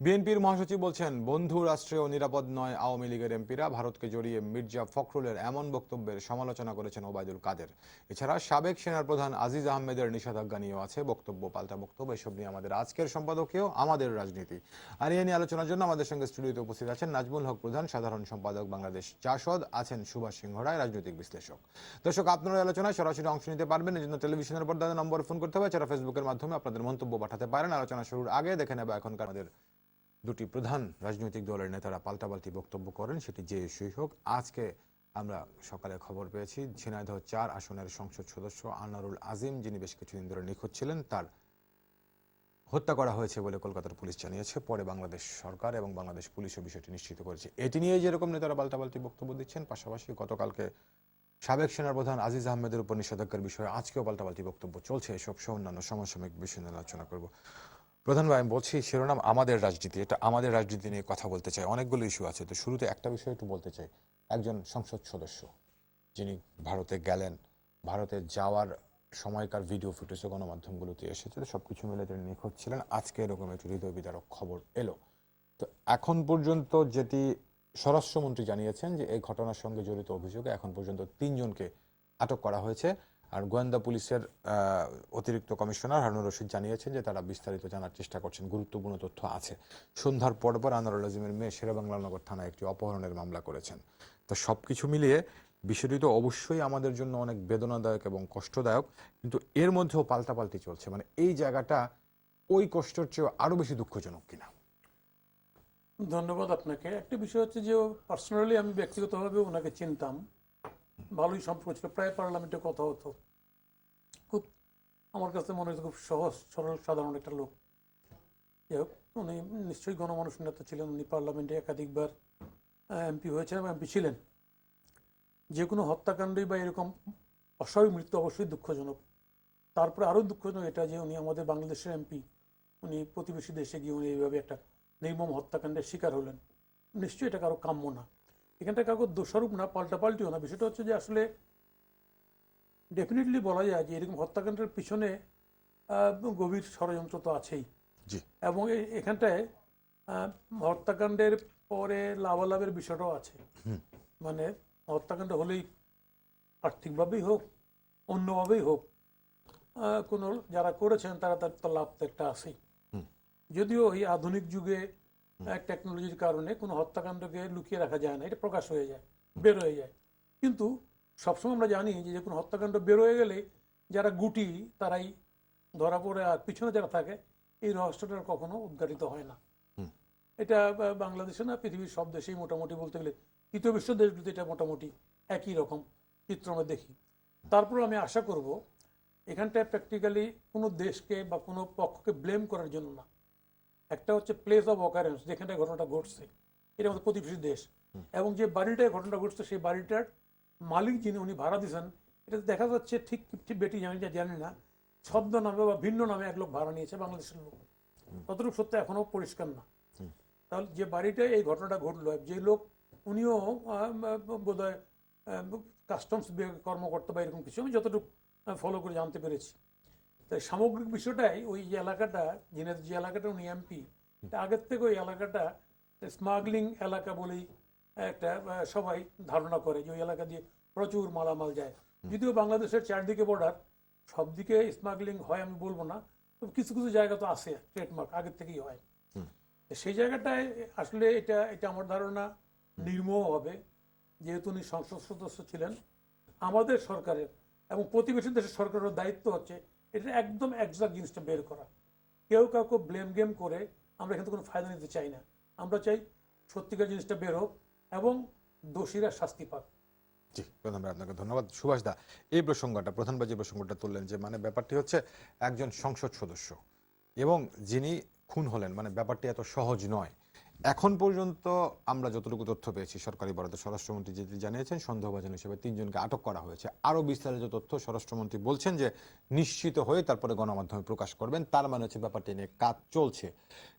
বিএনপির মহাসচিব বলছেন, বন্ধু রাষ্ট্রে ও নিরাপদ নয় আওয়ামী লীগের এমপিরা ভারতকে জড়িয়ে মির্জা ফখরুলের এমন বক্তব্যের সমালোচনা করেছেন ওবায়দুল কাদের। এছাড়া সাবেক সেনার প্রধান আজিজ আহমেদের নিষেধাজ্ঞা নিয়েও আছে বক্তব্য, পাল্টা বক্তব্য। এসব নিয়ে আমাদের আজকের সম্পাদকীয় আমাদের রাজনীতি। আর এ নিয়ে আলোচনার জন্য আমাদের সঙ্গে স্টুডিওতে উপস্থিত আছেন নাজমুল হক প্রধান, সাধারণ সম্পাদক বাংলাদেশ জাসদ আছেন সুভাষ সিংহ রায় রাজনৈতিক বিশ্লেষক। দর্শক, আপনারা আলোচনায় সরাসরি অংশ নিতে পারবেন। এই জন্য টেলিভিশনের পর্দায় নম্বর ফোন করতে হবে। এছাড়া ফেসবুকের মাধ্যমে আপনাদের মন্তব্য পাঠাতে পারেন। আলোচনা শুরুর আগে দেখে নেব এখনকার আমাদের দুটি প্রধান রাজনৈতিক দলের নেতারা পাল্টাপাল্টি বক্তব্য করেন, সেটি যে ইস্যুই হোক। আজকে আমরা সকালে খবর পেয়েছি, ঝিনাইদহ চার আসনের সংসদ সদস্য আনারুল আজিম, যিনি বেশ কিছুদিন ধরে নিখোঁজ ছিলেন, তার হত্যা করা হয়েছে বলে কলকাতার পুলিশ জানিয়েছে। পরে বাংলাদেশ সরকার এবং বাংলাদেশ পুলিশও বিষয়টি নিশ্চিত করেছে। এটি নিয়ে যেরকম নেতারা পাল্টাপাল্টি বক্তব্য দিচ্ছেন, পাশাপাশি গতকালকে সাবেক সেনাপ্রধান আজিজ আহমেদের উপর নিষেধাজ্ঞার বিষয়ে আজকেও পাল্টাপাল্টি বক্তব্য চলছে। এসব সহ অন্যান্য সমসাময়িক বিষয় নিয়ে আলোচনা করব। প্রধান ভাই, আমি বলছি শিরোনাম আমাদের রাজনীতি। এটা আমাদের রাজনীতি নিয়ে কথা বলতে চাই। অনেকগুলো ইস্যু আছে। তো শুরুতে একটা বিষয় একটু বলতে চাই। একজন সংসদ সদস্য, যিনি ভারতে গেলেন, ভারতে যাওয়ার সময়কার ভিডিও ফুটেজও গণমাধ্যমগুলোতে এসেছিল সব কিছু মিলে তিনি নিখোঁজ ছিলেন। আজকে এরকম একটি হৃদয় বিদারক খবর এলো। তো এখন পর্যন্ত যেটি স্বরাষ্ট্রমন্ত্রী জানিয়েছেন যে, এই ঘটনার সঙ্গে জড়িত অভিযোগে এখন পর্যন্ত তিনজনকে আটক করা হয়েছে। আর গোয়েন্দা পুলিশের অতিরিক্ত কমিশনার হারুন রশিদ জানিয়েছেন যে তারা বিস্তারিত জানার চেষ্টা করছেন। গুরুত্বপূর্ণ তথ্য আছে। সন্ধ্যার পর পর আনোয়ারুল আজিমের মেয়ে শেরেবাংলানগর থানায় একটি অপহরণের মামলা করেছেন। তো সব কিছু মিলিয়ে বিষয়টি তো অবশ্যই আমাদের জন্য অনেক বেদনাদায়ক এবং কষ্টদায়ক, কিন্তু এর মধ্যেও পাল্টাপাল্টি চলছে। মানে এই জায়গাটা ওই কষ্টের চেয়েও আরও বেশি দুঃখজনক কিনা? ধন্যবাদ আপনাকে। একটা বিষয় হচ্ছে যে পার্সোনালি আমি ব্যক্তিগতভাবে ওনাকে চিনতাম। ভালোই সম্পর্ক ছিল প্রায় পার্লামেন্টে কথা হতো। খুব আমার কাছে মনে হচ্ছে খুব সহজ, সরল, সাধারণ একটা লোক। যাই হোক, উনি নিশ্চয়ই গণমানুষ নেতা ছিলেন, উনি পার্লামেন্টে একাধিকবার এমপি হয়েছেন এবং এমপি ছিলেন। যে কোনো হত্যাকাণ্ডই বা এরকম অস্বাভাবিক মৃত্যু অবশ্যই দুঃখজনক। তারপরে আরও দুঃখজনক এটা যে উনি আমাদের বাংলাদেশের এমপি, উনি প্রতিবেশী দেশে গিয়ে উনি এইভাবে একটা নির্মম হত্যাকাণ্ডের শিকার হলেন। নিশ্চয়ই এটা কারও কাম্য না। এখানটা কারও দোষারোপ না পাল্টাপাল্টিও না। বিষয়টা হচ্ছে যে আসলে ডেফিনেটলি বলা যায় যে এরকম হত্যাকাণ্ডের পিছনে গভীর ষড়যন্ত্র তো আছেই। এবং এখানটায় হত্যাকাণ্ডের পরে লাভালাভের বিষয়টাও আছে। মানে হত্যাকাণ্ড হলেই আর্থিকভাবেই হোক অন্যভাবেই হোক কোনো যারা করেছেন তারা তার তো লাভ তো একটা আছেই। যদিও এই আধুনিক যুগে টেকনোলজির কারণে কোনো হত্যাকাণ্ডকে লুকিয়ে রাখা যায় না এটা প্রকাশ হয়ে যায় বের হয়ে যায়। কিন্তু সবসময় আমরা জানি যে কোনো হত্যাকাণ্ড বের হয়ে গেলে যারা গুটি তারাই ধরা পড়ে আর পিছনে যারা থাকে এই রহস্যটা কখনো উদ্ঘাটিত হয় না। এটা বাংলাদেশে না পৃথিবীর সব দেশেই মোটামুটি বলতে গেলে তৃতীয় বিশ্ব দেশগুলিতে এটা মোটামুটি একই রকম চিত্র আমরা দেখি। তারপর আমি আশা করব এখানটায় প্র্যাকটিক্যালি কোনো দেশকে বা কোনো পক্ষকে ব্লেম করার জন্য না। একটা হচ্ছে প্লেস অফ অকারেন্স যেখানটায় ঘটনাটা ঘটছে। এটা আমাদের প্রতিবেশী দেশ। এবং যে বাড়িটায় ঘটনাটা ঘটছে সেই বাড়িটার মালিক যিনি উনি ভাড়া দিয়েছেন এটা দেখা যাচ্ছে ঠিক ঠিক বেটি জানি না জানি না ছদ্ম নামে বা ভিন্ন নামে এক লোক ভাড়া নিয়েছে বাংলাদেশের লোক। কতটুকু সত্য এখনও পরিষ্কার না। তাহলে যে বাড়িটায় এই ঘটনাটা ঘটলো যে লোক উনিও বোধ হয় কাস্টমস কর্মকর্তা বা এরকম কিছু আমি যতটুকু ফলো করে জানতে পেরেছি। তাই সামগ্রিক বিষয়টাই ওই যে এলাকাটা যিনি- যে এলাকাটা উনি এমপি আগের থেকে ওই এলাকাটা স্মাগলিং এলাকা বলেই একটা সবাই ধারণা করে যে ওই এলাকা দিয়ে প্রচুর মালামাল যায়। যদিও বাংলাদেশের চারদিকে বর্ডার সব দিকে স্মাগলিং হয় আমি বলব না তবে কিছু কিছু জায়গা তো আছে ট্রেডমার্ক আগের থেকেই হয়। সেই জায়গাটায় আসলে এটা এটা আমার ধারণা নির্মোহ হবে যেহেতু উনি সংসদ সদস্য ছিলেন। আমাদের সরকারের এবং প্রতিবেশী দেশের সরকারের দায়িত্ব হচ্ছে এটা একদম একজাক্ট জিনিসটা বের করা। কেউ কাউকে ব্লেম গেম করে আমরা এখান কোনো ফায়দা নিতে চাই না। আমরা চাই সত্যিকার জিনিসটা বের হোক এবং দোষীরা শাস্তি পাক। জি আপনাকে ধন্যবাদ। সুভাষ দা, এই প্রসঙ্গটা, প্রধান যে প্রসঙ্গটা তুললেন যে মানে ব্যাপারটি হচ্ছে একজন সংসদ সদস্য এবং যিনি খুন হলেন মানে ব্যাপারটি এত সহজ নয়। এখন পর্যন্ত আমরা যতটুকু তথ্য পেয়েছি, সরকারি বরাদ্দ, স্বরাষ্ট্রমন্ত্রী যেটি জানিয়েছেন সন্দেহভাজন হিসেবে তিনজনকে আটক করা হয়েছে। আরও বিস্তারিত তথ্য স্বরাষ্ট্রমন্ত্রী বলছেন যে, নিশ্চিত হয়ে তারপরে গণমাধ্যমে প্রকাশ করবেন। তার মানে হচ্ছে ব্যাপারটি নিয়ে কাজ চলছে।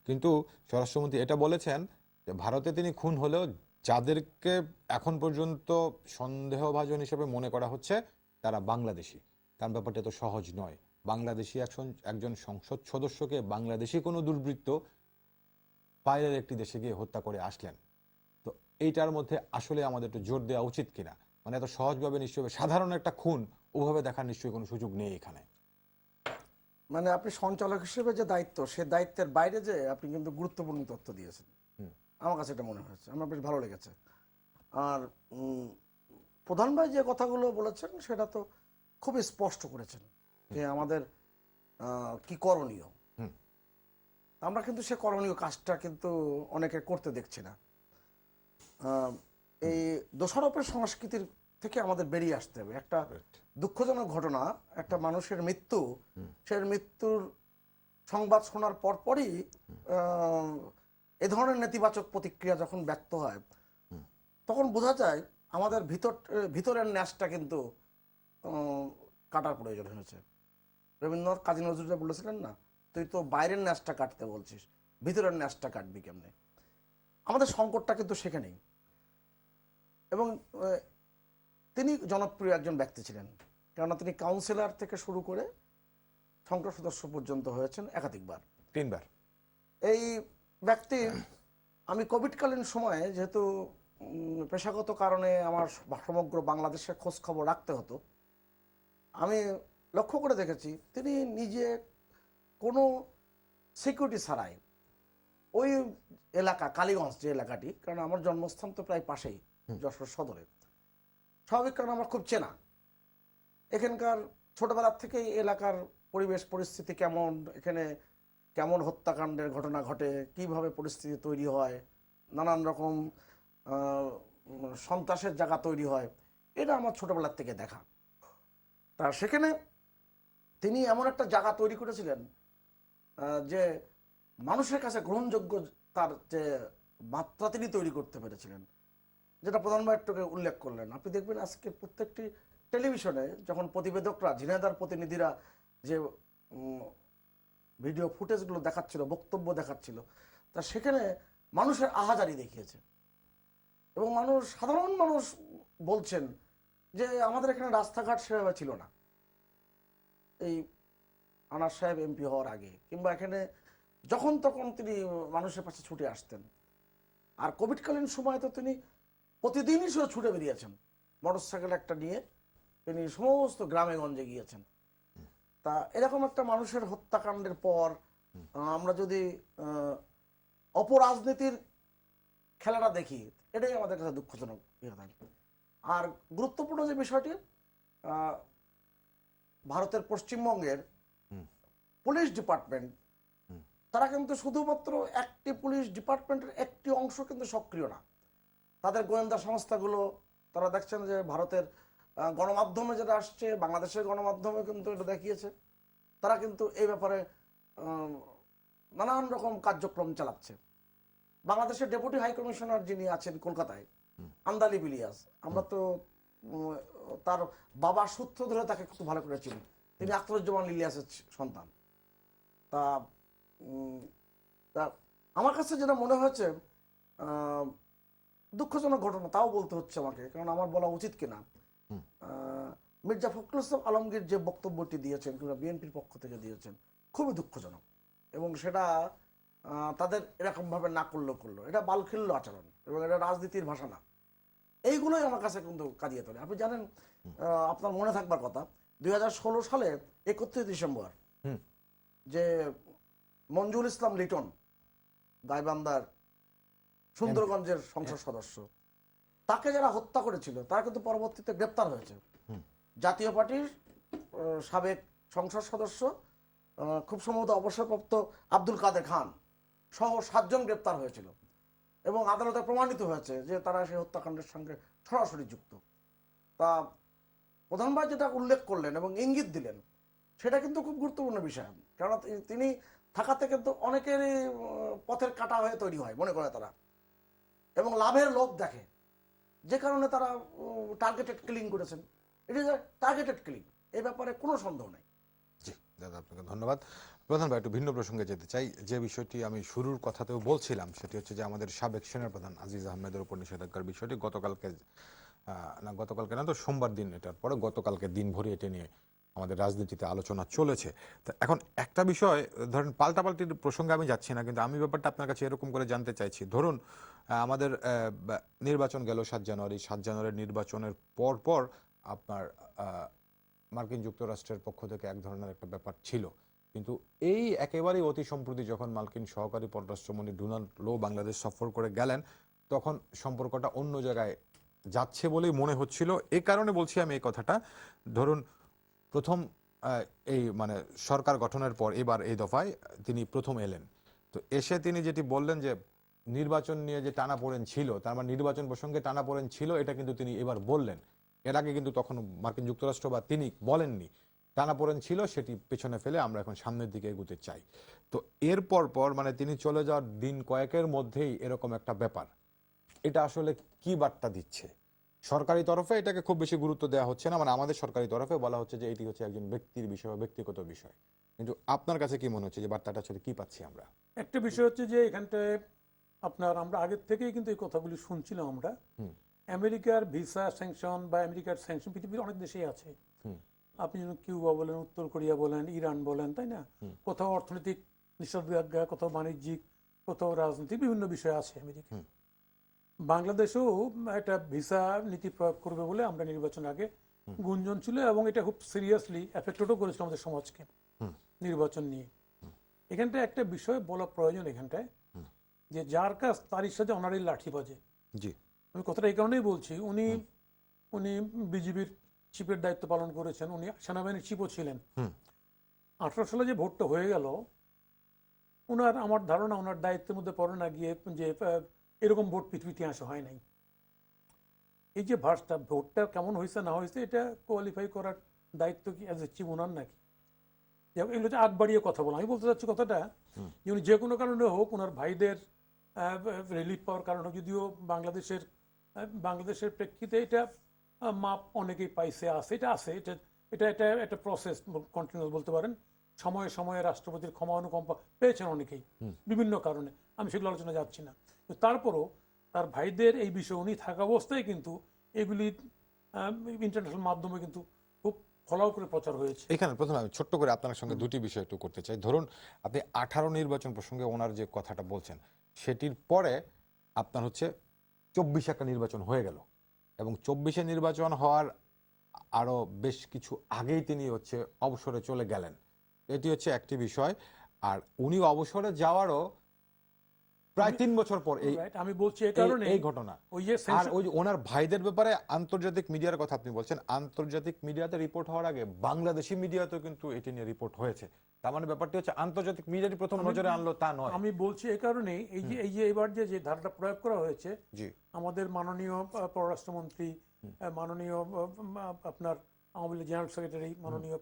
কিন্তু স্বরাষ্ট্রমন্ত্রী এটা বলেছেন যে, ভারতে তিনি খুন হলেও যাদেরকে এখন পর্যন্ত সন্দেহভাজন হিসেবে মনে করা হচ্ছে, তারা বাংলাদেশি। কারণ ব্যাপারটা তো সহজ নয়। বাংলাদেশি একজন একজন সংসদ সদস্যকে বাংলাদেশি কোনো দুর্বৃত্ত বাইরের একটি দেশে গিয়ে হত্যা করে আসলেন। তো এইটার মধ্যে আসলে আমাদের একটু জোর দেওয়া উচিত কিনা? মানে এত সহজভাবে নিশ্চয়ই সাধারণ একটা খুন ওভাবে দেখার নিশ্চয়ই কোনো সুযোগ নেই এখানে। মানে আপনি সঞ্চালক হিসেবে যে দায়িত্ব সে দায়িত্বের বাইরে যে আপনি কিন্তু গুরুত্বপূর্ণ তথ্য দিয়েছেন। আমার কাছে এটা মনে হয়েছে। আমার বেশ ভালো লেগেছে। আর প্রধান ভাই যে কথাগুলো বলেছেন সেটা তো খুবই স্পষ্ট করেছেন যে আমাদের কি করণীয়। আমরা কিন্তু সে করণীয় কাজটা কিন্তু অনেকে করতে দেখছি না। এই দোষারোপের সংস্কৃতির থেকে আমাদের বেরিয়ে আসতে হবে। একটা দুঃখজনক ঘটনা একটা মানুষের মৃত্যু সে মৃত্যুর সংবাদ শোনার পরপরই এ ধরনের নেতিবাচক প্রতিক্রিয়া যখন ব্যক্ত হয় তখন বোঝা যায় আমাদের ভিতর ভিতরের ন্যাসটা কিন্তু কাটার প্রয়োজন হয়েছে। রবীন্দ্রনাথ কাজী নজরুল বলেছিলেন না তুই তো বাইরের ন্যাসটা কাটতে বলছিস ভিতরের ন্যাসটা কাটবি কেমনে? আমাদের সংকটটা কিন্তু সেখানেই। এবং তিনি জনপ্রিয় একজন ব্যক্তি ছিলেন কেননা তিনি কাউন্সিলর থেকে শুরু করে সংসদ সদস্য পর্যন্ত হয়েছেন একাধিকবার। তিনবার। এই ব্যক্তি আমি কোভিডকালীন সময়ে যেহেতু পেশাগত কারণে আমার সমগ্র বাংলাদেশের খোঁজ খবর রাখতে হতো আমি লক্ষ্য করে দেখেছি তিনি নিজে কোনো সিকিউরিটি ছাড়াই ওই এলাকা কালীগঞ্জ যে এলাকাটি কারণ আমার জন্মস্থান তো প্রায় পাশেই যশোর সদরে। স্বাভাবিক কারণ আমার খুব চেনা। এখানকার ছোটবেলার থেকেই এলাকার পরিবেশ পরিস্থিতি কেমন এখানে কেমন হত্যাকাণ্ডের ঘটনা ঘটে কীভাবে পরিস্থিতি তৈরি হয় নানান রকম সন্ত্রাসের জায়গা তৈরি হয় এটা আমার ছোটবেলার থেকে দেখা। তা সেখানে তিনি এমন একটা জায়গা তৈরি করেছিলেন যে মানুষের কাছে গ্রহণযোগ্য তার যে মাত্রা তিনি তৈরি করতে পেরেছিলেন, যেটা প্রধানমন্ত্রী একটু উল্লেখ করলেন। আপনি দেখবেন আজকে প্রত্যেকটি টেলিভিশনে যখন প্রতিবেদকরা, ঝিনাইদার প্রতিনিধিরা যে ভিডিও ফুটেজগুলো দেখাচ্ছিল, বক্তব্য দেখাচ্ছিল, তা সেখানে মানুষের আহাজারি দেখিয়েছে। এবং মানুষ, সাধারণ মানুষ বলছেন যে, আমাদের এখানে রাস্তাঘাট সেভাবে ছিল না। এই আনার সাহেব এমপি হওয়ার আগে কিংবা এখানে যখন তখন তিনি মানুষের পাশে ছুটে আসতেন। আর কোভিডকালীন সময় তো তিনি প্রতিদিনই সে ছুটে বেরিয়েছেন। মোটরসাইকেল একটা নিয়ে তিনি সমস্ত গ্রামে গঞ্জে গিয়েছেন। তা এরকম একটা মানুষের হত্যাকাণ্ডের পর আমরা যদি অপরাজনীতির খেলাটা দেখি, এটাই আমাদের কাছে দুঃখজনক আর গুরুত্বপূর্ণ যে বিষয়টি ভারতের পশ্চিমবঙ্গের। পুলিশ ডিপার্টমেন্ট, তারা কিন্তু শুধুমাত্র একটি পুলিশ ডিপার্টমেন্টের একটি অংশ কিন্তু সক্রিয় না। তাদের গোয়েন্দা সংস্থাগুলো, তারা দেখছেন যে ভারতের গণমাধ্যমে যেটা আসছে, বাংলাদেশের গণমাধ্যমে কিন্তু এটা দেখিয়েছে। তারা কিন্তু এই ব্যাপারে নানান রকম কার্যক্রম চালাচ্ছে। বাংলাদেশের ডেপুটি হাই কমিশনার যিনি আছেন কলকাতায়, আন্দালি বিলিয়াস, আমরা তো তার বাবার সূত্র ধরে তাকে খুব ভালো করে চিনি। তিনি আখতারুজ্জামান ইলিয়াসের সন্তান। তা তা আমার কাছে যেটা মনে হয়েছে দুঃখজনক ঘটনা তাও বলতে হচ্ছে আমাকে কারণ আমার বলা উচিত কিনা। মির্জা ফখরুল ইসলাম আলমগীর যে বক্তব্যটি দিয়েছেন কিংবা বিএনপির পক্ষ থেকে দিয়েছেন খুবই দুঃখজনক। এবং সেটা তাদের এরকমভাবে না করলেও করল। এটা বালখিল্য আচরণ এবং এটা রাজনীতির ভাষা না। এইগুলোই আমার কাছে কিন্তু কাঁদিয়ে তোলে। আপনি জানেন আপনার মনে থাকবার কথা দুই হাজার ষোলো সালে একত্রিশ ডিসেম্বর। যে মঞ্জুর ইসলাম লিটন গাইবান্দার সুন্দরগঞ্জের সংসদ সদস্য তাকে যারা হত্যা করেছিল তারা কিন্তু পরবর্তীতে গ্রেপ্তার হয়েছে। জাতীয় পার্টির সাবেক সংসদ সদস্য খুব সম্ভবত অবসরপ্রাপ্ত আব্দুল কাদের খান সহ সাতজন গ্রেপ্তার হয়েছিল এবং আদালতে প্রমাণিত হয়েছে যে তারা সেই হত্যাকাণ্ডের সঙ্গে সরাসরি যুক্ত। তা প্রধান ভাই যেটা উল্লেখ করলেন এবং ইঙ্গিত দিলেন সেটা কিন্তু খুব গুরুত্বপূর্ণ বিষয়। তি- তিনি থাকাতে কিন্তু অনেকেরই পথের কাটা হয়ে তৈরি হয়, মনে করে তারা। এবং লাভের লোভ দেখে। যে কারণে তারা টার্গেটেড কিলিং করেছেন। ইট ইজ টার্গেটেড কিলিং এই ব্যাপারে কোনো সন্দেহ নেই। জি, দাদা, আপনাকে ধন্যবাদ। প্রধান ভাই, একটু ভিন্ন প্রসঙ্গে যেতে চাই। যে বিষয়টি আমি শুরুর কথাতেও বলছিলাম, সেটি হচ্ছে যে আমাদের সাবেক সেনা প্রধান আজিজ আহমেদের উপর নিষেধাজ্ঞার বিষয়টি গতকালকে না গতকালকে না তো সোমবার দিন এটার পরে গতকালকে দিন ভরে এটি নিয়ে আমাদের রাজনীতিতে আলোচনা চলেছে। তা এখন একটা বিষয়, ধরেন পাল্টাপাল্টির প্রসঙ্গে আমি যাচ্ছি না, কিন্তু আমি ব্যাপারটা আপনার কাছে এরকম করে জানতে চাইছি। ধরুন আমাদের নির্বাচন গেল সাত জানুয়ারি, সাত জানুয়ারির নির্বাচনের পর পর আপনার মার্কিন যুক্তরাষ্ট্রের পক্ষ থেকে এক ধরনের একটা ব্যাপার ছিল। কিন্তু এই একেবারেই অতি সম্প্রতি যখন মার্কিন সহকারী পররাষ্ট্রমন্ত্রী ডোনাল্ড লো বাংলাদেশ সফর করে গেলেন, তখন সম্পর্কটা অন্য জায়গায় যাচ্ছে বলেই মনে হচ্ছিল। এ কারণে বলছি আমি এই কথাটা। ধরুন প্রথম এই মানে সরকার গঠনের পর এবার এই দফায় তিনি প্রথম এলেন। তো এসে তিনি যেটি বললেন যে নির্বাচন নিয়ে যে টানাপোড়েন ছিল, তার মানে নির্বাচন প্রসঙ্গে টানাপোড়েন ছিল, এটা কিন্তু তিনি এবার বললেন। এর আগে কিন্তু তখন মার্কিন যুক্তরাষ্ট্র বা তিনি বলেননি। টানাপোড়েন ছিল, সেটি পেছনে ফেলে আমরা এখন সামনের দিকে এগুতে চাই। তো এরপর পর মানে তিনি চলে যাওয়ার দিন কয়েকের মধ্যেই এরকম একটা ব্যাপার। এটা আসলে কি বার্তা দিচ্ছে? সরকারি তরফে এটাকে খুব বেশি গুরুত্ব দেওয়া হচ্ছে না। মানে আমাদের সরকারি তরফে বলা হচ্ছে যে এটি হচ্ছে একজন ব্যক্তির বিষয় বা ব্যক্তিগত বিষয়। কিন্তু আপনার কাছে কি মনে হচ্ছে যে বার্তাটা আসলে কি পাচ্ছি আমরা? একটা বিষয় হচ্ছে যে এখানটায় আপনার আমরা আগের থেকেই কিন্তু এই কথাগুলি শুনছিলাম আমরা। আমেরিকার ভিসা স্যাংশন বা আমেরিকার স্যাংশন পৃথিবীর অনেক দেশেই আছে। আপনি যেমন কিউবা বলেন উত্তর কোরিয়া বলেন ইরান বলেন তাই না? কোথাও অর্থনৈতিক নিষেধাজ্ঞা কোথাও বাণিজ্যিক কোথাও রাজনৈতিক বিভিন্ন বিষয় আছে আমেরিকা। বাংলাদেশেও একটা ভিসা নীতি প্রয়োগ করবে বলে আমরা নির্বাচন আগে গুঞ্জন ছিল এবং এটা খুব সিরিয়াসলি এফেক্টেডও করেছিল আমাদের সমাজকে নির্বাচন নিয়ে। এখানটায় একটা বিষয় বলা প্রয়োজন এখানটায় যে যার কাজ তারই সাথে অনারই লাঠি বাজে। জি। আমি কথাটা এই কারণেই বলছি উনি উনি বিজিবির চিফের দায়িত্ব পালন করেছেন উনি সেনাবাহিনীর চিফও ছিলেন। আঠারো সালে যে ভোটটা হয়ে গেল ওনার আমার ধারণা ওনার দায়িত্বের মধ্যে পড়ে না গিয়ে যে এরকম ভোট পৃথিবী ইতিহাসে হয় নাই। এই যে ভার্সটা ভোটটা কেমন হয়েছে না হয়েছে এটা কোয়ালিফাই করার দায়িত্ব কি অ্যাজ এ চিফ ওনার নাকি এগুলো হচ্ছে আগ বাড়িয়ে কথা বলা। আমি বলতে চাচ্ছি কথাটা যে উনি যে কোনো কারণে হোক ওনার ভাইদের রিলিফ পাওয়ার কারণে যদিও বাংলাদেশের বাংলাদেশের প্রেক্ষিতে এটা মাপ অনেকেই পাইছে আছে এটা আছে এটা এটা এটা একটা প্রসেস কন্টিনিউস বলতে পারেন। সময়ে সময়ে রাষ্ট্রপতির ক্ষমা অনুকম্পা পেয়েছেন অনেকেই বিভিন্ন কারণে। আমি সেগুলো আলোচনা যাচ্ছি না। তারপরও তার ভাইদের এই বিষয়ে উনি থাকা অবস্থায় কিন্তু এগুলি ইন্টারন্যাশনাল মাধ্যমে কিন্তু খুব ফলাও করে প্রচার হয়েছে। এখানে প্রথমে আমি ছোট্ট করে আপনার সঙ্গে দুটি বিষয় একটু করতে চাই। ধরুন আপনি আঠারো নির্বাচন প্রসঙ্গে ওনার যে কথাটা বলছেন সেটির পরে আপনার হচ্ছে চব্বিশ একটা নির্বাচন হয়ে গেল এবং চব্বিশে নির্বাচন হওয়ার আরও বেশ কিছু আগেই তিনি হচ্ছে অবসরে চলে গেলেন। এটি হচ্ছে একটি বিষয়। আর উনি অবসরে যাওয়ারও প্রায় তিন বছর পর এই আমি বলছি এই কারণে এই ঘটনা। ওই যে আর ওই ওনার ভাইদের ব্যাপারে আন্তর্জাতিক মিডিয়ার কথা আপনি বলছেন আন্তর্জাতিক মিডিয়াতে রিপোর্ট হওয়ার আগে বাংলাদেশি মিডিয়াতেও কিন্তু এটি নিয়ে রিপোর্ট হয়েছে। তার মানে ব্যাপারটি হচ্ছে আন্তর্জাতিক মিডিয়াটি প্রথম নজরে আনলো তা নয়। আমি বলছি এই কারণে এই যে এই যে এবার যে যে ধারাটা প্রয়োগ করা হয়েছে জি। আমাদের মাননীয় পররাষ্ট্রমন্ত্রী মাননীয় আপনার আওয়ামী লীগ জেনারেল সেক্রেটারি মাননীয়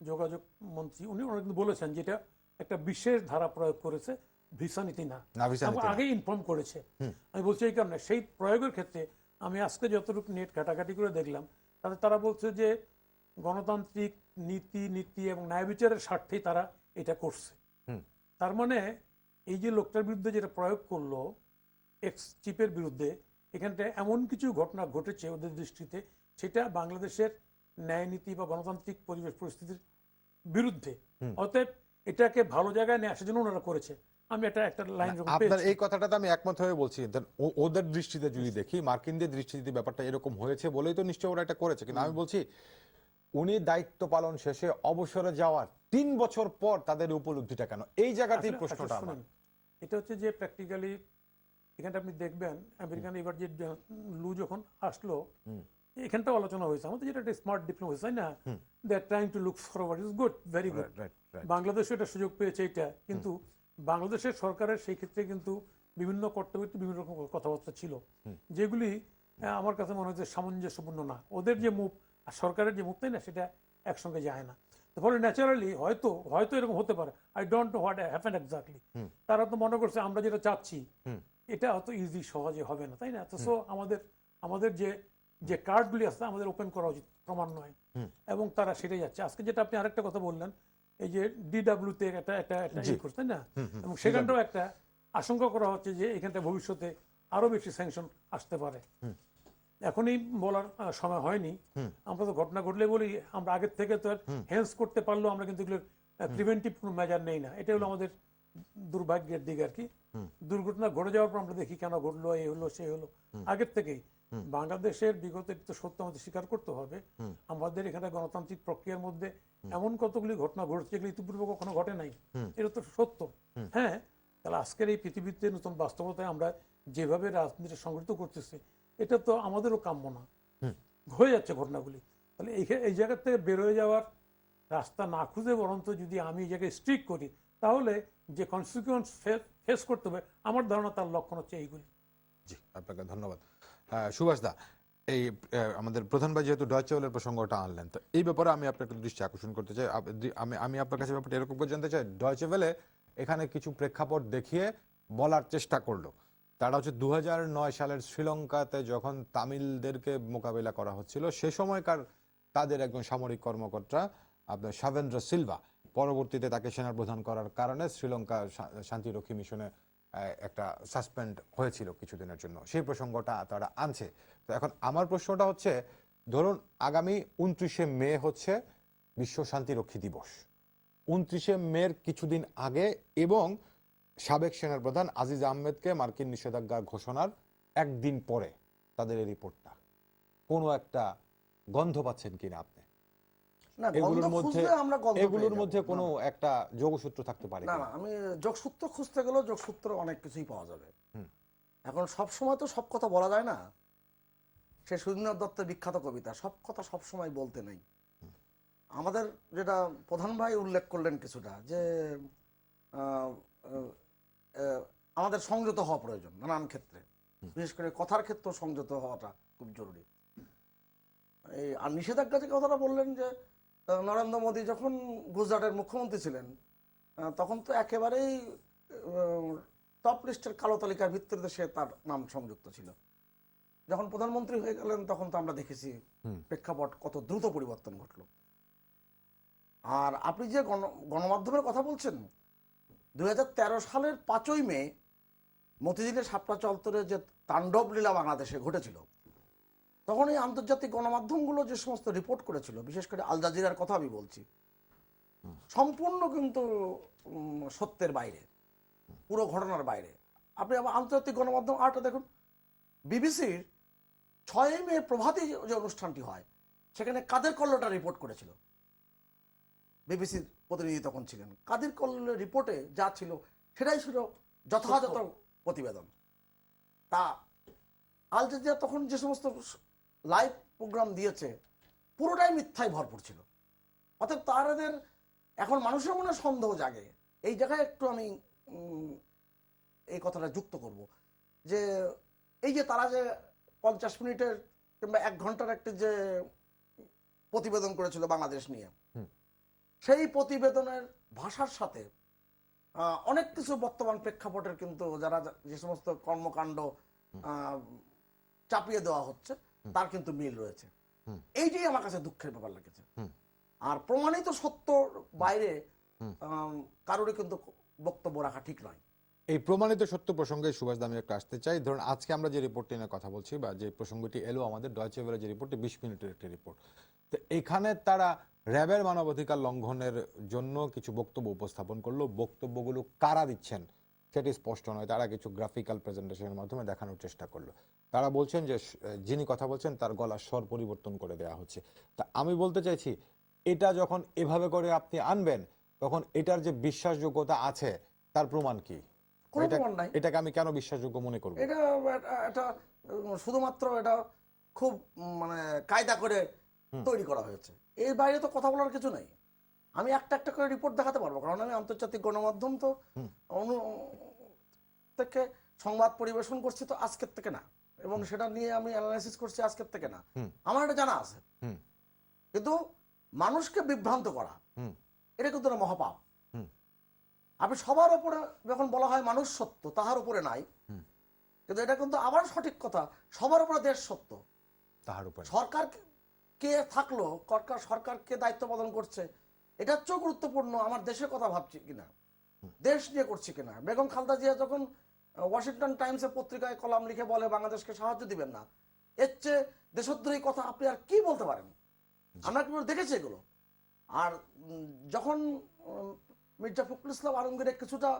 যোগাযোগ মন্ত্রী উনি অনেক বলেছেন যেটা একটা বিশেষ ধারা প্রয়োগ করেছে। ভিসা নীতি না। আগে ইনফর্ম করেছে। আমি বলছি এই কারণে সেই প্রয়োগের ক্ষেত্রে আমি আজকে যতটুকু নেট ঘাটাঘাটি করে দেখলাম তাতে তারা বলছে যে গণতান্ত্রিক নীতি নীতি এবং ন্যায় বিচারের স্বার্থেই তারা এটা করছে। তার মানে এই যে লোকটার বিরুদ্ধে যেটা প্রয়োগ করল এক্স চিপের বিরুদ্ধে এখানটায় এমন কিছু ঘটনা ঘটেছে ওদের দৃষ্টিতে সেটা বাংলাদেশের ন্যায় নীতি বা গণতান্ত্রিক পরিবেশ পরিস্থিতির বিরুদ্ধে। অতএব এটাকে ভালো জায়গায় নিয়ে আসার জন্য ওনারা করেছে। আমি এটা একটা লাইন আপনার এই কথাটাতে আমি একমত হয়ে বলছি। ওদের দৃষ্টিতে যদি দেখি মার্কিনদের দৃষ্টিতে ব্যাপারটা এরকম হয়েছে বলেই তো নিশ্চয় ওরা এটা করেছে। কিন্তু আমি বলছি উনি দায়িত্ব পালন শেষে অবসরে যাওয়ার তিন বছর পর তাদের উপলব্ধিটা কেন? এই জায়গাতেই প্রশ্নটা আসলে আমার। এটা হচ্ছে যে প্র্যাকটিক্যালি এখানটা আপনি দেখবেন আমেরিকান এবার যে লু যখন আসলো এখানটাও আলোচনা হয়েছে। আমাদের যেটা একটা স্মার্ট ডিপ্লোমেসি তাই না? They are trying to look forward is good very good. বাংলাদেশও এটা সুযোগ পেয়েছে এটা কিন্তু বাংলাদেশের সরকারের সেই ক্ষেত্রে কিন্তু বিভিন্ন কর্তব্যে বিভিন্ন রকম কথাবার্তা ছিল। যেগুলি আমার কাছে মনে হচ্ছে সামঞ্জস্যপূর্ণ না। ওদের যে মুখ আর সরকারের যে মুখ তাই না? সেটা একসঙ্গে যায় না। ফলে ন্যাচারালি হয়তো হয়তো এরকম হতে পারে। I don't know what happen exactly তারা তো মনে করছে আমরা যেটা চাচ্ছি এটা অত ইজি সহজে হবে না তাই না? তো সো আমাদের আমাদের যে যে কার্ডগুলি আছে আমাদের ওপেন করা উচিত ক্রমান্বয়ে এবং তারা সেটাই যাচ্ছে। আজকে যেটা আপনি আরেকটা কথা বললেন এই যে ডিডাব্লিউ তে একটা একটা একটা ইয়ে করছে না? এবং সেখানটাও একটা আশঙ্কা করা হচ্ছে যে এখানটা ভবিষ্যতে আরও বেশি স্যাংশন আসতে পারে। এখনই বলার সময় হয়নি। আমরা তো ঘটনা ঘটলে বলি আমরা আগের থেকে তো হেন্স করতে পারলেও আমরা কিন্তু প্রিভেন্টিভ কোনো মেজার নেই না। এটা হলো আমাদের দুর্ভাগ্যের দিক আর কি। দুর্ঘটনা ঘটে যাওয়ার পর আমরা দেখি কেন ঘটলো এই হলো সেই হলো। আগের থেকেই বাংলাদেশের বিগত তো সত্য আমাদের স্বীকার করতে হবে। আমাদের এখানে গণতান্ত্রিক প্রক্রিয়ার মধ্যে এমন কতগুলি ঘটনা ঘটছে যেগুলো ইতিপূর্বে কখনো ঘটে নাই এটা তো সত্য। হ্যাঁ তাহলে আজকের এই পৃথিবীতে নতুন বাস্তবতায় আমরা যেভাবে রাজনীতি সংগঠিত করতেছি এটা তো আমাদেরও কাম্য না। হয়ে যাচ্ছে ঘটনাগুলি। তাহলে এই এই জায়গা থেকে বেরোয় যাওয়ার রাস্তা না খুঁজে বরঞ্চ যদি আমি এই জায়গায় স্ট্রিক করি তাহলে যে কনসিকুয়েন্স ফেস করতে হবে আমার ধারণা তার লক্ষণ হচ্ছে এইগুলি। জি আপনাকে ধন্যবাদ। আহ, সুভাষ দা এই আমাদের প্রধান ভাই যেহেতু ডয়চে ওয়েলের প্রসঙ্গটা আনলেন তো এই ব্যাপারে আমি আপনাকে দৃষ্টি আকর্ষণ করতে চাই। আমি আমি আপনার কাছে ব্যাপারটা এরকম করে জানতে চাই ডয়চে ওয়েলে এখানে কিছু প্রেক্ষাপট দেখিয়ে বলার চেষ্টা করল। তারা হচ্ছে দু সালের শ্রীলঙ্কাতে যখন তামিলদেরকে মোকাবিলা করা হচ্ছিল সে সময়কার তাদের একজন সামরিক কর্মকর্তা আপনার সাবেন্দ্র সিলভা পরবর্তীতে তাকে সেনাপ্রধান করার কারণে শ্রীলঙ্কা শান্তিরক্ষী মিশনে একটা সাসপেন্ড হয়েছিল কিছুদিনের জন্য। সেই প্রসঙ্গটা তারা আনছে। তো এখন আমার প্রশ্নটা হচ্ছে, ধরুন আগামী উনত্রিশে মে হচ্ছে বিশ্ব শান্তিরক্ষী দিবস। উনত্রিশে মের কিছুদিন আগে এবং সাবেক সেনাপ্রধান আজিজ আহমেদকে মার্কিন নিষেধাজ্ঞা ঘোষণার একদিন পরে তাদের এই রিপোর্টটা। কোনো একটা গন্ধ পাচ্ছেন কিনা আপনি? এগুলোর মধ্যে এগুলোর। মধ্যে কোনো একটা যোগসূত্র থাকতে পারে না আমি যোগসূত্র খুঁজতে গেলেও যোগসূত্র অনেক কিছুই পাওয়া যাবে। এখন সব সময় তো সব কথা বলা যায় না। সে সুরেন্দ্রনাথ দত্তের বিখ্যাত কবিতা সব কথা সব সময় বলতে নেই। আমাদের যেটা প্রধান ভাই উল্লেখ করলেন কিছুটা যে আমাদের সংযত হওয়া প্রয়োজন নানান ক্ষেত্রে। বিশেষ করে কথার ক্ষেত্রেও সংযত হওয়াটা খুব জরুরি। এই আর নিষেধাজ্ঞা যে কথাটা বললেন যে নরেন্দ্র মোদী যখন গুজরাটের মুখ্যমন্ত্রী ছিলেন তখন তো একেবারেই টপ লিস্টের কালো তালিকার ভিত্তিতে সে তার নাম সংযুক্ত ছিল। যখন প্রধানমন্ত্রী হয়ে গেলেন তখন তো আমরা দেখেছি প্রেক্ষাপট কত দ্রুত পরিবর্তন ঘটলো। আর আপনি যে গণ গণমাধ্যমের কথা বলছেন দু হাজার তেরো সালের পাঁচই মে মতিঝিলের সাপটা চত্বরে যে তাণ্ডব লীলা বাংলাদেশে ঘটেছিল তখন এই আন্তর্জাতিক গণমাধ্যমগুলো যে সমস্ত রিপোর্ট করেছিল বিশেষ করে আল জাজিরার কথা আমি বলছি সম্পূর্ণ কিন্তু সত্যের বাইরে পুরো ঘটনার বাইরে। আপনি আবার আন্তর্জাতিক গণমাধ্যম আরটা দেখুন বিবিসির ছয় মে প্রভাতী যে অনুষ্ঠানটি হয় সেখানে কাদের কল্লোটা রিপোর্ট করেছিল? বিবিসির প্রতিনিধি তখন ছিলেন। কাদের কল্লোলের রিপোর্টে যা ছিল সেটাই ছিল যথাযথ প্রতিবেদন। তা আল জাজিরা তখন যে সমস্ত লাইভ প্রোগ্রাম দিয়েছে পুরোটাই মিথ্যায় ভরপুর ছিল। অতএব তাদের এখন মানুষের মনে সন্দেহ জাগে। এই জায়গায় একটু আমি এই কথাটা যুক্ত করব। যে এই যে তারা যে পঞ্চাশ মিনিটের কিংবা এক ঘণ্টার একটি যে প্রতিবেদন করেছিল বাংলাদেশ নিয়ে সেই প্রতিবেদনের ভাষার সাথে অনেক কিছু বর্তমান প্রেক্ষাপটের কিন্তু যারা যে সমস্ত কর্মকাণ্ড চাপিয়ে দেওয়া হচ্ছে তার কিন্তু মিল রয়েছে। এইটাই আমার কাছে দুঃখের ব্যাপার লেগেছে। আর প্রমাণিত সত্য বাইরে কারোরই কিন্তু বক্তব্য রাখা ঠিক নয়। এই প্রমাণিত সত্য প্রসঙ্গে সুভাষ দামি একটা আসতে চাই। ধরুন আজকে আমরা যে রিপোর্টটি নিয়ে কথা বলছি বা যে প্রসঙ্গটি এলো আমাদের ডয়চে ভেলে যে রিপোর্টটি বিশ মিনিটের একটি রিপোর্ট। তো এখানে তারা র্যাবের মানবাধিকার লঙ্ঘনের জন্য কিছু বক্তব্য উপস্থাপন করল। বক্তব্যগুলো কারা দিচ্ছেন? সেটি স্পষ্ট নয়। তারা কিছু গ্রাফিক্যাল প্রেজেন্টেশনের মাধ্যমে দেখানোর চেষ্টা করল। তারা বলছেন যে যিনি কথা বলছেন তার গলার স্বর পরিবর্তন করে দেওয়া হচ্ছে। তা আমি বলতে চাইছি এটা যখন এভাবে করে আপনি আনবেন তখন এটার যে বিশ্বাসযোগ্যতা আছে তার প্রমাণ কি। এটাকে আমি কেন বিশ্বাসযোগ্য মনে করব? এটা- এটা শুধুমাত্র এটা খুব মানে কায়দা করে তৈরি করা হয়েছে। এর বাইরে তো কথা বলার কিছু নেই। আমি একটা একটা করে রিপোর্ট দেখাতে পারব কারণ আমি আন্তর্জাতিক গণমাধ্যম তো অনু থেকে সংবাদ পরিবেশন করছি তো আজকের থেকে না এবং সেটা নিয়ে আমি অ্যানালাইসিস করছি আজকের থেকে না। আমার এটা জানা আছে। কিন্তু মানুষকে বিভ্রান্ত করা এটা কিন্তু একটা মহাপাপ। আপনি সবার উপরে যখন বলা হয় মানুষ সত্য তাহার উপরে নাই। কিন্তু এটা কিন্তু আবার সঠিক কথা সবার উপরে দেশ সত্য। তাহার উপরে। সরকার কে থাকল সরকার সরকার কে দায়িত্ব পালন করছে এটা হচ্ছে গুরুত্বপূর্ণ আমার দেশের কথা ভাবছি কিনা? দেশ নিয়ে করছি কিনা? বেগম খালদা জিয়া যখন ওয়াশিংটন টাইমসের পত্রিকায় কলাম লিখে বলে বাংলাদেশকে সাহায্য দিবেন না এর চেয়ে দেশদ্রোহী কথা আপনি আর কি বলতে পারেন? আমরা কিন্তু দেখেছি এগুলো? আর যখন মির্জা ফখরুল ইসলাম আলমগীরের কিছুটা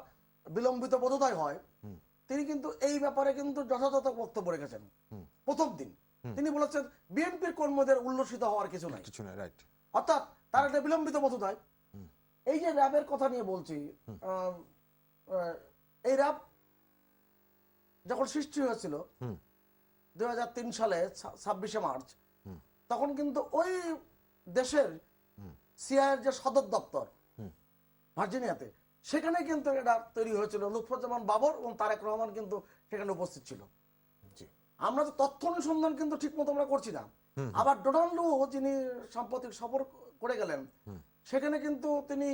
বিলম্বিত বোধোদয় হয় তিনি কিন্তু এই ব্যাপারে কিন্তু যথাযথ বক্তব্য রেখেছেন। প্রথম দিন। তিনি বলেছেন বিএনপির কর্মীদের উল্লসিত হওয়ার কিছু নাই। কিছু নেই রাইট অর্থাৎ তার একটা বিলম্বিত বোধোদয় এই যে র্যাবের কথা নিয়ে বলছি এই র্যাব যখন সৃষ্টি হয়েছিল দুই সালে ছাব্বিশে মার্চ তখন কিন্তু ওই দেশের সিআইয়ের যে সদর দপ্তর ভার্জিনিয়াতে সেখানে কিন্তু এটা তৈরি হয়েছিল লুৎফুজ্জামান বাবর এবং তারেক রহমান কিন্তু সেখানে উপস্থিত ছিল। আমরা তো তথ্য অনুসন্ধান কিন্তু ঠিক মতো আমরা করছি না। আবার ডোনাল্ড যিনি সাম্প্রতিক সফর করে গেলেন। সেখানে কিন্তু তিনি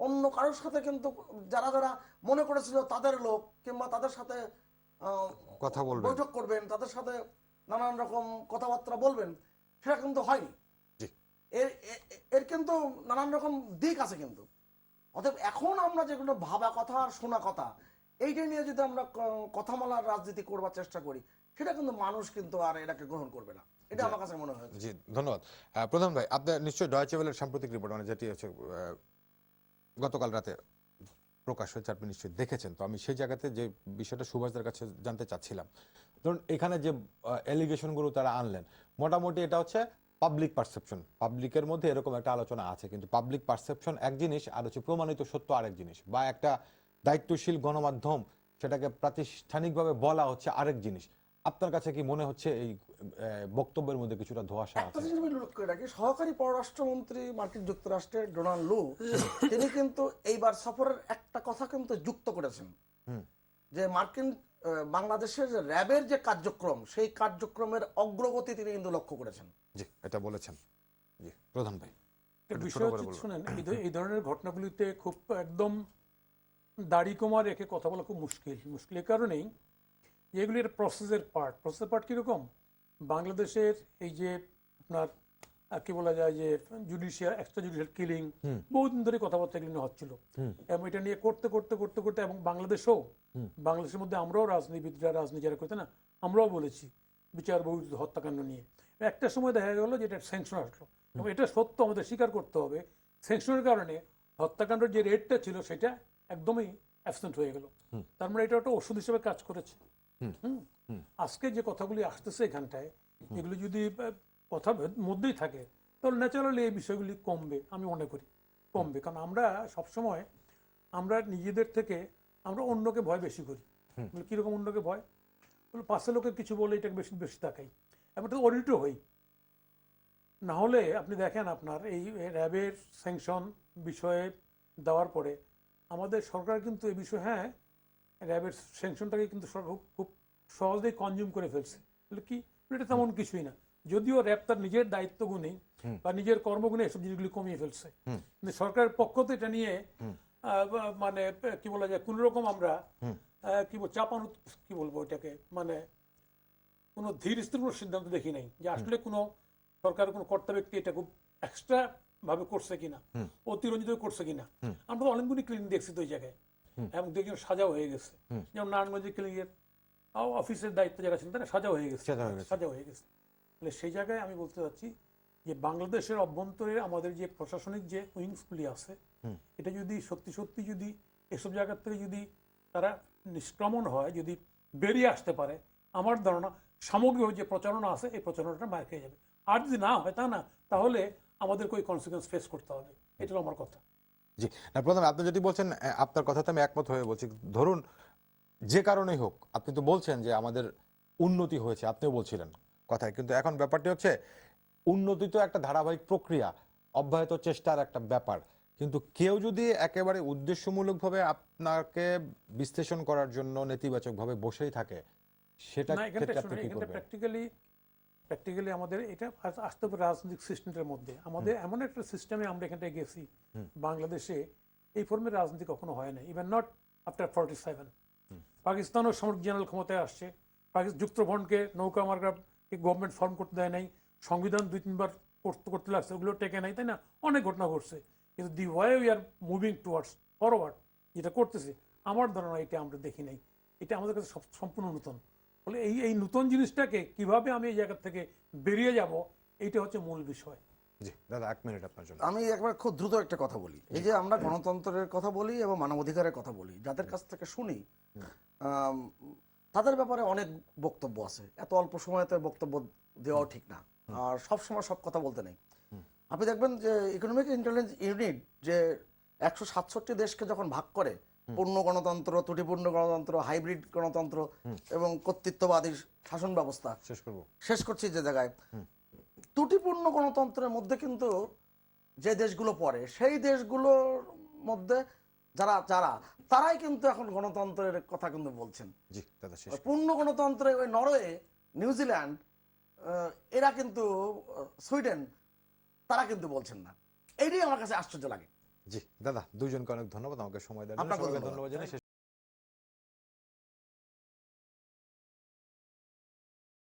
অন্য কারোর সাথে কিন্তু যারা যারা মনে করেছিল তাদের লোক কিংবা তাদের সাথে কথা বলবেন। বৈঠক করবেন তাদের সাথে নানান রকম কথাবার্তা বলবেন সেটা কিন্তু হয়নি। এর এর কিন্তু নানান রকম দিক আছে কিন্তু। অতএব এখন আমরা যেগুলো ভাবা কথা আর শোনা কথা এইটা নিয়ে যদি আমরা কথা বলার রাজনীতি করবার চেষ্টা করি সেটা কিন্তু মানুষ কিন্তু আর এটাকে গ্রহণ করবে না। এটা আমার কাছে মনে হয় জি ধন্যবাদ। প্রধান ভাই আপনার নিশ্চয়ই ডয়চে ওয়েলের সাম্প্রতিক রিপোর্ট মানে যেটি হচ্ছে গতকাল রাতে প্রকাশ হয়েছে আপনি নিশ্চয়ই দেখেছেন। তো আমি সেই জায়গাতে যে বিষয়টা সুভাষদের কাছে জানতে চাচ্ছিলাম। ধরুন এখানে যে এলিগেশনগুলো তারা আনলেন মোটামুটি এটা হচ্ছে পাবলিক পারসেপশন পাবলিকের মধ্যে এরকম একটা আলোচনা আছে কিন্তু পাবলিক পারসেপশন এক জিনিস আর হচ্ছে প্রমাণিত সত্য আরেক জিনিস বা একটা দায়িত্বশীল গণমাধ্যম সেটাকে প্রাতিষ্ঠানিকভাবে বলা হচ্ছে আরেক জিনিস। আপনার কাছে কি মনে হচ্ছে এই বক্তব্যের মধ্যে কিছুটা ধোঁয়াশা আছে? জিনিস আমি করে রাখি। সহকারী পররাষ্ট্রমন্ত্রী মার্কিন যুক্তরাষ্ট্রের ডোনাল্ড লু তিনি কিন্তু এইবার সফরের একটা কথা কিন্তু যুক্ত করেছেন। যে মার্কিন বাংলাদেশের যে র্যাবের যে কার্যক্রম সেই কার্যক্রমের অগ্রগতি তিনি কিন্তু লক্ষ্য করেছেন। জি এটা বলেছেন। জি প্রধান ভাই বিষয় হচ্ছে শুনেন এই ধরনের ঘটনাগুলিতে খুব একদম দাড়ি কমা রেখে কথা বলা খুব মুশকিল। মুশকিল এই কারণেই যে এগুলির প্রসেসের পার্ট প্রসেসের পার্ট কীরকম? বাংলাদেশের এই যে আপনার কি বলা যায় যে জুডিশিয়াল এক্সট্রা জুডিশিয়াল কিলিং বহুদিন ধরে কথাবার্তা এগুলি নিয়ে হচ্ছিল। এবং এটা নিয়ে করতে করতে করতে করতে এবং বাংলাদেশেও বাংলাদেশের মধ্যে আমরাও রাজনীতিবিদরা রাজনীতি যারা করতে না আমরাও বলেছি বিচার বহির্ভূত হত্যাকাণ্ড নিয়ে। একটা সময় দেখা গেল যে এটা স্যাংশন আসলো এবং এটা সত্য আমাদের স্বীকার করতে হবে স্যাংশনের কারণে হত্যাকাণ্ডের যে রেটটা ছিল সেটা একদমই অ্যাবসেন্ট হয়ে গেল। তার মানে এটা একটা ওষুধ হিসেবে কাজ করেছে। আজকে যে কথাগুলি আসতেছে এখানটায় এগুলো যদি কথা মধ্যেই থাকে তাহলে ন্যাচারালি এই বিষয়গুলি কমবে আমি মনে করি। কমবে। কারণ আমরা সবসময় আমরা নিজেদের থেকে আমরা অন্যকে ভয় বেশি করি। কীরকম অন্যকে ভয়? বলে পাশের লোকে কিছু বলে এটাকে বেশি বেশি তাকাই। এবার তো অডিটও হই। না হলে আপনি দেখেন আপনার এই র্যাবের স্যাংশন বিষয়ে দেওয়ার পরে আমাদের সরকার কিন্তু এই বিষয়ে হ্যাঁ র্যাবের স্যাংশনটাকে কিন্তু খুব- সহজেই কনজিউম করে ফেলছে। কি? এটা তেমন কিছুই না। যদিও র্যাব তার নিজের দায়িত্বগুণেই বা নিজের কর্মগুণে এসব জিনিসগুলি কমিয়ে ফেলছে। কিন্তু সরকারের পক্ষ তো এটা নিয়ে মানে কি বলা যায় কোন রকম আমরা কি বল চাপানো কি বলব এটাকে মানে কোনো ধীর স্থির কোনো সিদ্ধান্ত দেখি নাই যে আসলে কোনো সরকার কোনো কর্তা ব্যক্তি এটা খুব এক্সট্রা ভাবে করছে কিনা অতিরঞ্জিত করছে কিনা। আমরা তো অনেকগুলি ক্লিনিক দেখছি তো ওই জায়গায়। এবং দেখি সাজাও হয়ে গেছে। যেমন নারায়ণগঞ্জ ক্লিনিকের অফিসের দায়িত্ব যারা ছিলেন তারা সাজা হয়ে গেছে। সাজা হয়ে গেছে। সাজা হয়ে গেছে। তাহলে সেই জায়গায় আমি বলতে চাচ্ছি যে বাংলাদেশের অভ্যন্তরে আমাদের যে প্রশাসনিক যে উইংসগুলি আছে এটা যদি সত্যি সত্যি যদি এসব জায়গার থেকে যদি তারা নিষ্ক্রমণ হয় যদি বেরিয়ে আসতে পারে আমার ধারণা সামগ্রিক যে প্রচারণা আছে এই প্রচারণাটা মার খেয়ে যাবে। আর যদি না হয় তা না তাহলে আমাদেরকে ওই কনসিকুয়েন্স ফেস করতে হবে। এটা আমার কথা। জি। না প্রধান আপনি যদি বলছেন আপনার কথাতে আমি একমত হয়ে বলছি। ধরুন যে কারণেই হোক আপনি তো বলছেন যে আমাদের উন্নতি হয়েছে আপনিও বলছিলেন কথায়। কিন্তু এখন ব্যাপারটি হচ্ছে উন্নতি তো একটা ধারাবাহিক প্রক্রিয়া অব্যাহত চেষ্টার একটা ব্যাপার। কিন্তু কেউ যদি একেবারে উদ্দেশ্যমূলকভাবে আপনাকে বিশ্লেষণ করার জন্য নেতিবাচকভাবে বসেই থাকে সেটা ক্ষেত্রে আপনি কি করবেন? প্র্যাকটিক্যালি প্র্যাকটিক্যালি আমাদের এটা আসতে হবে রাজনৈতিক সিস্টেমের মধ্যে। আমাদের এমন একটা সিস্টেমে আমরা এখানটায় গেছি বাংলাদেশে এই ফর্মের রাজনীতি কখনো হয় না even not after forty seven পাকিস্তানও সামরিক জেনারেল ক্ষমতায় আসছে। পাকিস্তান যুক্তফ্রন্টকে নৌকা মার্গাকে গভর্নমেন্ট ফর্ম করতে দেয় নাই। সংবিধান দুই তিনবার করতে করতে লাগছে। ওগুলো টেকে নাই তাই না? অনেক ঘটনা ঘটছে। কিন্তু the way we are moving towards forward যেটা করতেছে আমার ধারণা এটা আমরা দেখি নাই। এটা আমাদের কাছে সব- সম্পূর্ণ নতুন। ফলে এই এই নতুন জিনিসটাকে কীভাবে আমি এই জায়গা থেকে বেরিয়ে যাব এইটা হচ্ছে মূল বিষয়। জি দাদা এক মিনিট আপনার জন্য। আমি একবার খুব দ্রুত একটা কথা বলি। এই যে আমরা গণতন্ত্রের কথা বলি এবং মানবাধিকারের কথা বলি যাদের কাছ থেকে শুনি তাদের ব্যাপারে অনেক বক্তব্য আছে। এত অল্প সময়তে বক্তব্য দেওয়াও ঠিক না। আর সব সময় সব কথা বলতে নেই। আপনি দেখবেন যে ইকোনমিক ইন্টেলিজেন্স ইউনিট যে একশো সাতষট্টি দেশকে যখন ভাগ করে পূর্ণ গণতন্ত্র ত্রুটিপূর্ণ গণতন্ত্র হাইব্রিড গণতন্ত্র এবং কর্তৃত্ববাদী শাসন ব্যবস্থা। শেষ করব। শেষ করছি যে জায়গায়। ত্রুটিপূর্ণ গণতন্ত্রের মধ্যে কিন্তু যে দেশগুলো পড়ে সেই দেশগুলোর মধ্যে যারা যারা তারাই কিন্তু এখন গণতন্ত্রের কথা কিন্তু বলছেন। পূর্ণ গণতন্ত্রে ওই নরওয়ে নিউজিল্যান্ড এরা কিন্তু সুইডেন তারা কিন্তু বলছেন না। এইটাই আমার কাছে আশ্চর্য লাগে। জি দাদা দুইজনকে অনেক ধন্যবাদ আমাকে সময় দেওয়ার জন্য ধন্যবাদ। জানাই